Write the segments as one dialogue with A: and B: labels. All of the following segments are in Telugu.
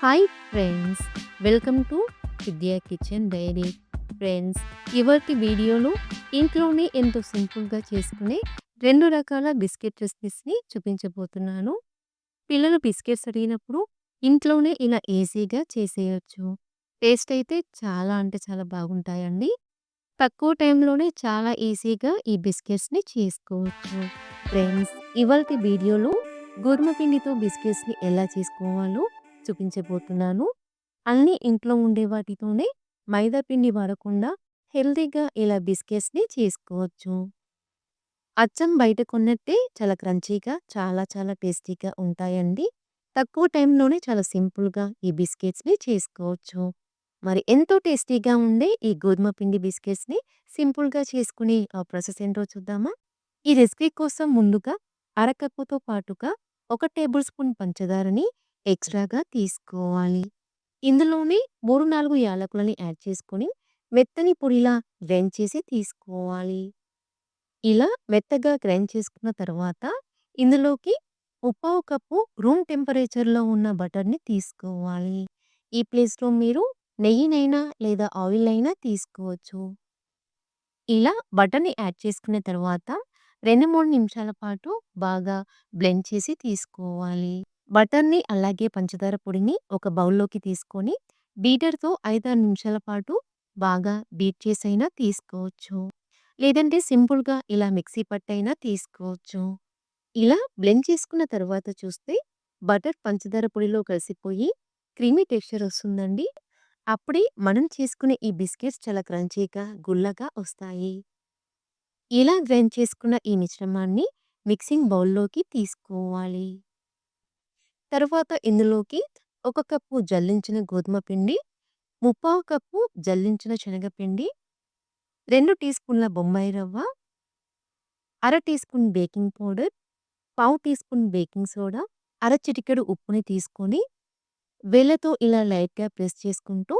A: Hi friends welcome to Vidya kitchen diary friends ఇవాటి వీడియోలో ఇంట్లోనే ఎంతో సింపుల్గా చేసుకునే రెండు రకాల బిస్కెట్ రెసిపీస్ని చూపించబోతున్నాను. పిల్లలు బిస్కెట్స్ అడిగినప్పుడు ఇంట్లోనే ఇలా ఈజీగా చేసేయచ్చు. టేస్ట్ అయితే చాలా అంటే చాలా బాగుంటాయండి. తక్కువ టైంలోనే చాలా ఈజీగా ఈ బిస్కెట్స్ని చేసుకోవచ్చు. ఫ్రెండ్స్ ఇవాళ వీడియోలో గోధుమ పిండితో బిస్కెట్స్ని ఎలా చేసుకోవాలో చూపించబోతున్నాను. అన్ని ఇంట్లో ఉండే వాటితోనే మైదా పిండి వాడకుండా హెల్తీగా ఇలా బిస్కెట్స్ని చేసుకోవచ్చు. అచ్చం బయట కొన్నట్టే చాలా క్రంచీగా చాలా చాలా టేస్టీగా ఉంటాయండి. తక్కువ టైంలోనే చాలా సింపుల్గా ఈ బిస్కెట్స్ని చేసుకోవచ్చు. మరి ఎంతో టేస్టీగా ఉండే ఈ గోధుమ పిండి బిస్కెట్స్ని సింపుల్గా చేసుకునే ఆ ప్రాసెస్ ఏంటో చూద్దామా? ఈ రెసిపీ కోసం ముందుగా అరకప్పుతో పాటుగా ఒక టేబుల్ స్పూన్ పంచదారని ఎక్స్ట్రాగా తీసుకోవాలి. ఇందులోనే మూడు నాలుగు యాలకులని యాడ్ చేసుకొని మెత్తని పొడిలా గ్రైండ్ చేసి తీసుకోవాలి. ఇలా మెత్తగా గ్రైండ్ చేసుకున్న తర్వాత ఇందులోకి ముప్పావు కప్పు రూమ్ టెంపరేచర్లో ఉన్న బటర్ని తీసుకోవాలి. ఈ ప్లేస్లో మీరు నెయ్యినైనా లేదా ఆయిల్ అయినా తీసుకోవచ్చు. ఇలా బటర్ని యాడ్ చేసుకున్న తర్వాత రెండు మూడు నిమిషాల పాటు బాగా బ్లెండ్ చేసి తీసుకోవాలి. బటర్ని అలాగే పంచదార పొడిని ఒక బౌల్లోకి తీసుకొని బీటర్తో ఐదారు నిమిషాల పాటు బాగా బీట్ చేసైనా తీసుకోవచ్చు. లేదంటే సింపుల్గా ఇలా మిక్సీ పట్టైనా తీసుకోవచ్చు. ఇలా బ్లెండ్ చేసుకున్న తర్వాత చూస్తే బటర్ పంచదార పొడిలో కలిసిపోయి క్రీమీ టెక్స్చర్ వస్తుందండి. అప్పుడే మనం చేసుకునే ఈ బిస్కెట్స్ చాలా క్రంచీగా గుల్లగా వస్తాయి. ఇలా గ్రైండ్ చేసుకున్న ఈ మిశ్రమాన్ని మిక్సింగ్ బౌల్లోకి తీసుకోవాలి. తర్వాత ఇందులోకి ఒక కప్పు జల్లించిన గోధుమ పిండి ముప్పావు కప్పు జల్లించిన శనగపిండి రెండు టీ స్పూన్ల బొంబాయి రవ్వ అర టీ స్పూన్ బేకింగ్ పౌడర్ పావు టీ స్పూన్ బేకింగ్ సోడా అర చిటికెడు ఉప్పుని తీసుకొని వేళ్ళతో ఇలా లైట్గా ప్రెస్ చేసుకుంటూ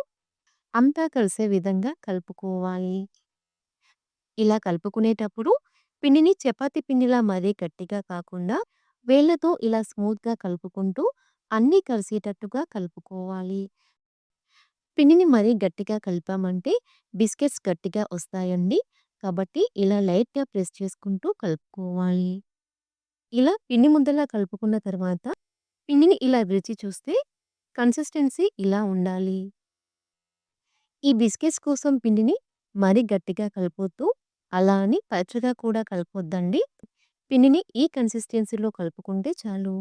A: అంతా కలిసే విధంగా కలుపుకోవాలి. ఇలా కలుపుకునేటప్పుడు పిండిని చపాతీ పిండిలా మరీ గట్టిగా కాకుండా వేళ్ళతో ఇలా స్మూత్గా కలుపుకుంటూ అన్నీ కలిసేటట్టుగా కలుపుకోవాలి. పిండిని మరీ గట్టిగా కలిపామంటే బిస్కెట్స్ గట్టిగా వస్తాయండి. కాబట్టి ఇలా లైట్గా ప్రెస్ చేసుకుంటూ కలుపుకోవాలి. ఇలా పిండి ముద్దలా కలుపుకున్న తర్వాత పిండిని ఇలా రుచి చూస్తే కన్సిస్టెన్సీ ఇలా ఉండాలి. ఈ బిస్కెట్స్ కోసం పిండిని మరీ గట్టిగా కలపొద్దు అలా అని పలుచగా కూడా కలపొద్దండి పిండిని ఈ కన్సిస్టెన్సీలో కలుపుకుంటే చాలు.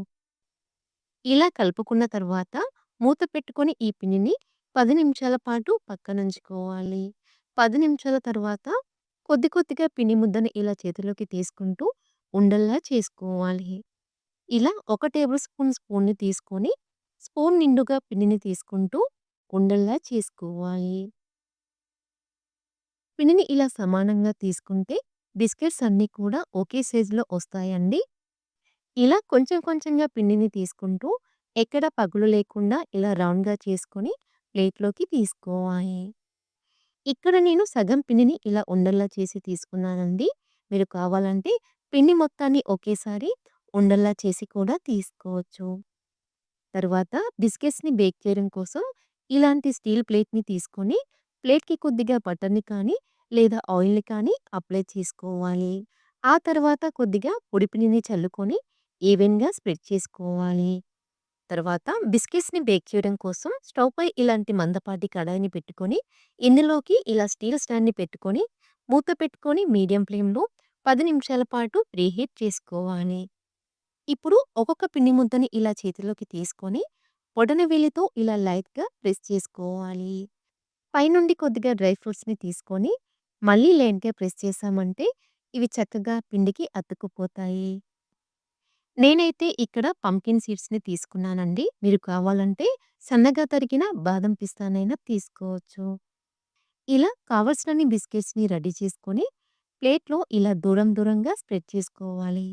A: ఇలా కలుపుకున్న తర్వాత మూత పెట్టుకొని ఈ పిండిని పది నిమిషాల పాటు పక్కనుంచుకోవాలి. పది నిమిషాల తర్వాత కొద్ది కొద్దిగా పిండి ముద్దని ఇలా చేతిలోకి తీసుకుంటూ ఉండల్లా చేసుకోవాలి. ఇలా ఒక టేబుల్ స్పూన్ స్పూన్ని తీసుకొని స్పూన్ నిండుగా పిండిని తీసుకుంటూ ఉండల్లా చేసుకోవాలి. పిండిని ఇలా సమానంగా తీసుకుంటే బిస్కెట్స్ అన్నీ కూడా ఒకే సైజులో వస్తాయండి. ఇలా కొంచెం కొంచెంగా పిండిని తీసుకుంటూ ఎక్కడ పగులు లేకుండా ఇలా రౌండ్గా చేసుకొని ప్లేట్లోకి తీసుకోవాలి. ఇక్కడ నేను సగం పిండిని ఇలా ఉండల్లా చేసి తీసుకున్నానండి. మీరు కావాలంటే పిండి మొత్తాన్ని ఒకేసారి ఉండల్లా చేసి కూడా తీసుకోవచ్చు. తర్వాత బిస్కెట్స్ని బేక్ చేయడం కోసం ఇలాంటి స్టీల్ ప్లేట్ని తీసుకొని ప్లేట్కి కొద్దిగా బటర్ని కానీ లేదా ఆయిల్ని కానీ అప్లై చేసుకోవాలి. ఆ తర్వాత కొద్దిగా పొడిపిండిని చల్లుకొని ఈవెన్గా స్ప్రెడ్ చేసుకోవాలి. తర్వాత బిస్కెట్స్ని బేక్ చేయడం కోసం స్టవ్పై ఇలాంటి మందపాటి కడాయిని పెట్టుకొని ఇందులోకి ఇలా స్టీల్ స్టాండ్ని పెట్టుకొని మూత పెట్టుకొని మీడియం ఫ్లేమ్లో పది నిమిషాల పాటు ప్రీహీట్ చేసుకోవాలి. ఇప్పుడు ఒక్కొక్క పిండి ముద్దని ఇలా చేతిలోకి తీసుకొని పొడన వేలితో ఇలా లైట్గా ప్రెస్ చేసుకోవాలి. పైనుండి కొద్దిగా డ్రై ఫ్రూట్స్ని తీసుకొని మళ్ళీ లేనికే ప్రెస్ చేసామంటే ఇవి చక్కగా పిండికి అతుక్కుపోతాయి. నేనైతే ఇక్కడ పంకిన్ సీడ్స్ని తీసుకున్నానండి. మీరు కావాలంటే సన్నగా తరిగిన బాదం పిస్తానైనా తీసుకోవచ్చు. ఇలా కావలసినన్ని బిస్కెట్స్ని రెడీ చేసుకొని ప్లేట్లో ఇలా దూరం దూరంగా స్ప్రెడ్ చేసుకోవాలి.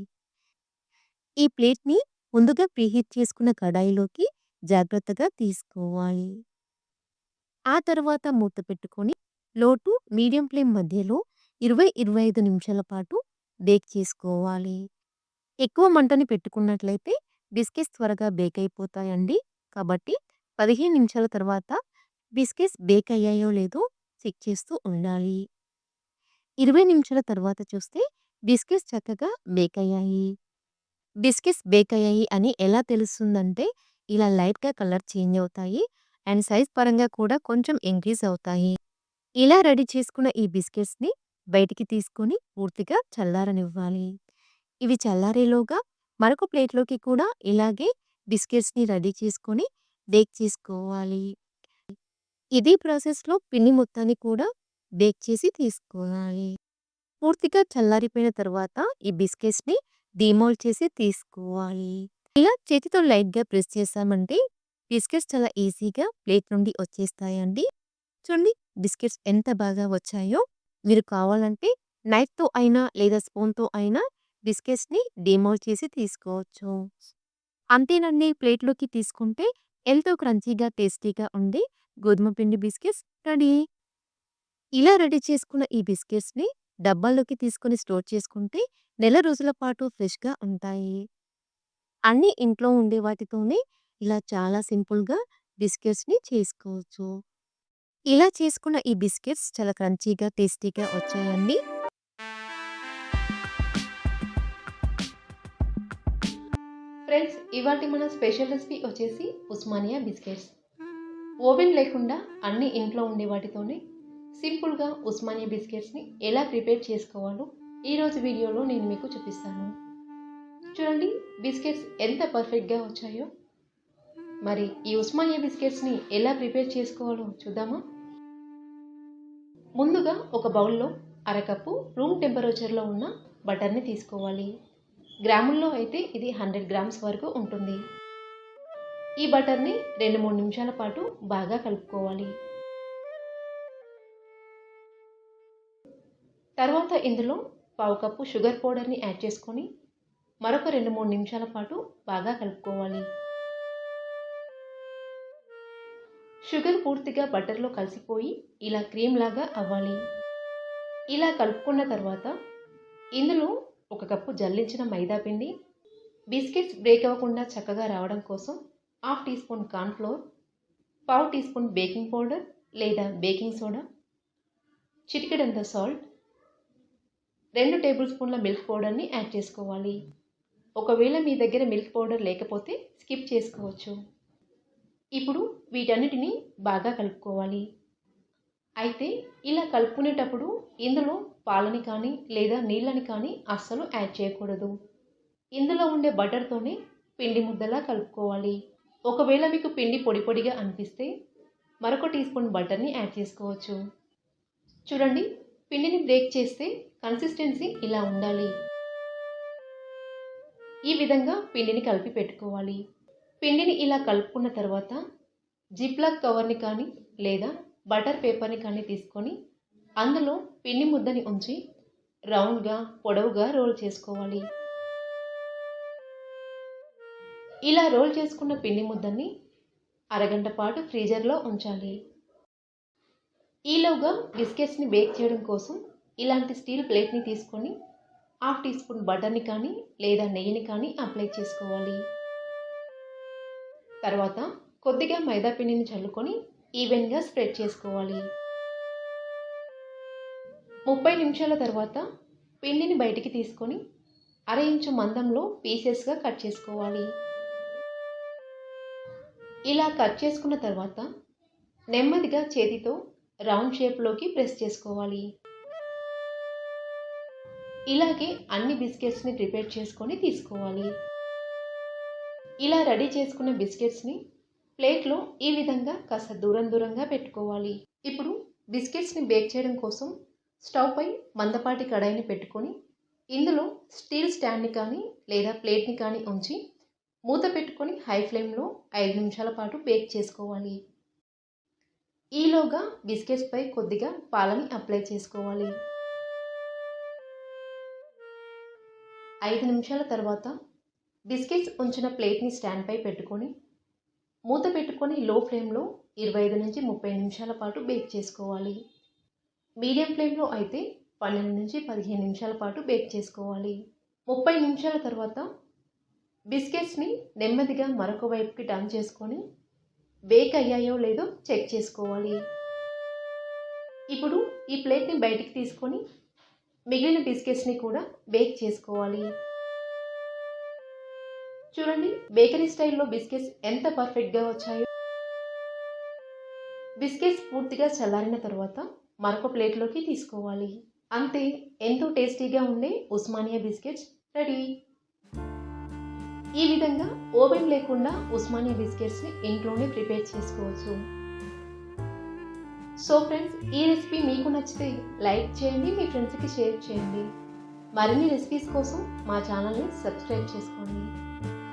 A: ఈ ప్లేట్ని ముందుగా ప్రీహీట్ చేసుకున్న కడాయిలోకి జాగ్రత్తగా తీసుకోవాలి. ఆ తర్వాత మూత పెట్టుకొని లో టు మీడియం ఫ్లేమ్ మధ్యలో ఇరవై ఇరవై ఐదు నిమిషాల పాటు బేక్ చేసుకోవాలి ఎక్కువ మంటని పెట్టుకున్నట్లయితే బిస్కెట్స్ త్వరగా బేక్ అయిపోతాయండి కాబట్టి 15 నిమిషాల తర్వాత బిస్కెట్స్ బేక్ అయ్యాయో లేదో చెక్ చేస్తూ ఉండాలి. 20 నిమిషాల తర్వాత చూస్తే బిస్కెట్స్ చక్కగా బేక్ అయ్యాయి. బిస్కెట్స్ బేక్ అయ్యాయి అని ఎలా తెలుస్తుందంటే ఇలా లైట్‌గా కలర్ చేంజ్ అవుతాయి. అండ్ సైజ్ పరంగా కూడా కొంచెం ఇంక్రీజ్ అవుతాయి. ఇలా రెడీ చేసుకున్న ఈ బిస్కెట్స్‌ని బయటికి తీసుకొని పూర్తిగా చల్లారనివ్వాలి. ఇవి చల్లారేలోగా మరొక ప్లేట్‌లోకి కూడా ఇలాగే బిస్కెట్స్‌ని రెడీ చేసుకొని బేక్ చేసుకోవాలి. ఇదే ప్రాసెస్‌లో పిండి మొత్తాన్ని కూడా బేక్ చేసి తీసుకోవాలి. పూర్తిగా చల్లారిపోయిన తర్వాత ఈ బిస్కెట్స్‌ని డీమోల్డ్ చేసి తీసుకోవాలి. ఇలా చేతితో లైట్‌గా ప్రెస్ చేస్తామంటే బిస్కెట్స్ చాలా ఈజీగా ప్లేట్ నుండి వచ్చేస్తాయండి. చూడండి బిస్కెట్స్ ఎంత బాగా వచ్చాయో. మీరు కావాలంటే నైఫ్‌తో అయినా లేదా స్పూన్‌తో అయినా బిస్కెట్స్‌ని డీమోల్డ్ చేసి తీసుకోవచ్చు. అంతేనండి ప్లేట్‌లోకి తీసుకుంటే ఎంతో క్రంచీగా, టేస్టీగా ఉండి గోధుమ పిండి బిస్కెట్స్ రెడీ. ఇలా రెడీ చేసుకున్న ఈ బిస్కెట్స్‌ని డబ్బాల్లోకి తీసుకొని స్టోర్ చేసుకుంటే నెల రోజుల పాటు ఫ్రెష్‌గా ఉంటాయి. అన్నీ ఇంట్లో ఉండే వాటితోనే ఇలా చాలా సింపుల్‌గా బిస్కెట్స్‌ని చేసుకోవచ్చు. ఇలా చేసుకున్న ఈ బిస్కెట్స్ చాలా క్రంచీగా, టేస్టీగా వచ్చాయండి.
B: ఫ్రెండ్స్ ఇవాల్టి మన స్పెషల్ రెసిపీ వచ్చేసి ఉస్మానియా బిస్కెట్స్. ఓవెన్ లేకుండా అన్నీ ఇంట్లో ఉండే వాటితోనే సింపుల్‌గా ఉస్మానియా బిస్కెట్స్‌ని ఎలా ప్రిపేర్ చేసుకోవాలో ఈరోజు వీడియోలో నేను మీకు చూపిస్తాను. చూడండి బిస్కెట్స్ ఎంత పర్ఫెక్ట్‌గా వచ్చాయో. మరి ఈ ఉస్మానియా బిస్కెట్స్‌ని ఎలా ప్రిపేర్ చేసుకోవాలో చూద్దామా? ముందుగా ఒక బౌల్‌లో అరకప్పు రూమ్ టెంపరేచర్‌లో ఉన్న బటర్‌ని తీసుకోవాలి. గ్రాముల్లో అయితే ఇది 100 గ్రామ్స్ వరకు ఉంటుంది. ఈ బటర్‌ని 2, 3 నిమిషాల పాటు బాగా కలుపుకోవాలి. తర్వాత ఇందులో పావు కప్పు షుగర్ పౌడర్‌ని యాడ్ చేసుకొని మరొక 2, 3 నిమిషాల పాటు బాగా కలుపుకోవాలి. షుగర్ పూర్తిగా బటర్‌లో కలిసిపోయి ఇలా క్రీమ్ లాగా అవ్వాలి. ఇలా కలుపుకున్న తర్వాత ఇందులో ఒక కప్పు జల్లించిన మైదా పిండి, బిస్కెట్స్ బ్రేక్ అవ్వకుండా చక్కగా రావడం కోసం హాఫ్ టీ స్పూన్ కార్న్ఫ్లోర్ పావు టీ స్పూన్ బేకింగ్ పౌడర్ లేదా బేకింగ్ సోడా, చిటికెడంత సాల్ట్, రెండు టేబుల్ స్పూన్ల మిల్క్ పౌడర్‌ని యాడ్ చేసుకోవాలి. ఒకవేళ మీ దగ్గర మిల్క్ పౌడర్ లేకపోతే స్కిప్ చేసుకోవచ్చు. ఇప్పుడు వీటన్నిటిని బాగా కలుపుకోవాలి. అయితే ఇలా కలుపుకునేటప్పుడు ఇందులో పాలని కానీ లేదా నీళ్ళని కానీ అస్సలు యాడ్ చేయకూడదు. ఇందులో ఉండే బటర్‌తోనే పిండి ముద్దలా కలుపుకోవాలి. ఒకవేళ మీకు పిండి పొడి పొడిగా అనిపిస్తే మరొక టీ స్పూన్ బటర్‌ని యాడ్ చేసుకోవచ్చు. చూడండి పిండిని బ్రేక్ చేస్తే కన్సిస్టెన్సీ ఇలా ఉండాలి. ఈ విధంగా పిండిని కలిపి పెట్టుకోవాలి. పిండిని ఇలా కలుపుకున్న తర్వాత జిప్‌లాక్ కవర్‌ని కానీ లేదా బటర్ పేపర్‌ని కానీ తీసుకొని అందులో పిండి ముద్దని ఉంచి రౌండ్‌గా, పొడవుగా రోల్ చేసుకోవాలి. ఇలా రోల్ చేసుకున్న పిండి ముద్దని అరగంట పాటు ఫ్రీజర్‌లో ఉంచాలి. ఈలోగా బిస్కెట్స్‌ని బేక్ చేయడం కోసం ఇలాంటి స్టీల్ ప్లేట్‌ని తీసుకొని హాఫ్ టీ స్పూన్ బటర్‌ని కానీ లేదా నెయ్యిని కానీ అప్లై చేసుకోవాలి. తర్వాత కొద్దిగా మైదా పిండిని చల్లుకొని ఈవెన్‌గా స్ప్రెడ్ చేసుకోవాలి. 30 నిమిషాల తర్వాత పిండిని బయటికి తీసుకొని అర ఇంచు మందంలో పీసెస్‌గా కట్ చేసుకోవాలి. ఇలా కట్ చేసుకున్న తర్వాత నెమ్మదిగా చేతితో రౌండ్ షేప్‌లోకి ప్రెస్ చేసుకోవాలి. ఇలాగే అన్ని బిస్కెట్స్‌ని ప్రిపేర్ చేసుకొని తీసుకోవాలి. ఇలా రెడీ చేసుకున్న బిస్కెట్స్‌ని ప్లేట్‌లో ఈ విధంగా కాస్త దూరం దూరంగా పెట్టుకోవాలి. ఇప్పుడు బిస్కెట్స్‌ని బేక్ చేయడం కోసం స్టవ్‌పై మందపాటి కడాయిని పెట్టుకొని ఇందులో స్టీల్ స్టాండ్‌ని కానీ లేదా ప్లేట్‌ని కానీ ఉంచి మూత పెట్టుకొని హై ఫ్లేమ్‌లో ఐదు నిమిషాల పాటు బేక్ చేసుకోవాలి. ఈలోగా బిస్కెట్స్‌పై కొద్దిగా పాలని అప్లై చేసుకోవాలి. ఐదు నిమిషాల తర్వాత బిస్కెట్స్ ఉంచిన ప్లేట్‌ని స్టాండ్‌పై పెట్టుకొని మూత పెట్టుకొని లో ఫ్లేమ్‌లో 25-30 నిమిషాల పాటు బేక్ చేసుకోవాలి. మీడియం ఫ్లేమ్‌లో అయితే 12-15 నిమిషాల పాటు బేక్ చేసుకోవాలి. 30 నిమిషాల తర్వాత బిస్కెట్స్‌ని నెమ్మదిగా మరొక వైపుకి టర్న్ చేసుకొని బేక్ అయ్యాయో లేదో చెక్ చేసుకోవాలి ఇప్పుడు ఈ ప్లేట్ని బయటికి తీసుకొని మిగిలిన బిస్కెట్స్ని కూడా బేక్ చేసుకోవాలి చూడండి బేకరీ స్టైల్లో బిస్కెట్స్ ఎంత పర్ఫెక్ట్గా వచ్చాయో. బిస్కెట్స్ పూర్తిగా చల్లారిన తర్వాత మరొక ప్లేట్లోకి తీసుకోవాలి. అంతే ఎంతో టేస్టీగా ఉండే ఉస్మానియా బిస్కెట్స్ రెడీ. ఈ విధంగా ఓవెన్ లేకుండా ఉస్మానియా బిస్కెట్స్ని ఇంట్లోనే ప్రిపేర్ చేసుకోవచ్చు. సో ఫ్రెండ్స్ ఈ రెసిపీ మీకు నచ్చితే లైక్ చేయండి మీ ఫ్రెండ్స్కి షేర్ చేయండి. మరిన్ని రెసిపీస్ కోసం మా ఛానల్ని సబ్స్క్రైబ్ చేసుకోండి.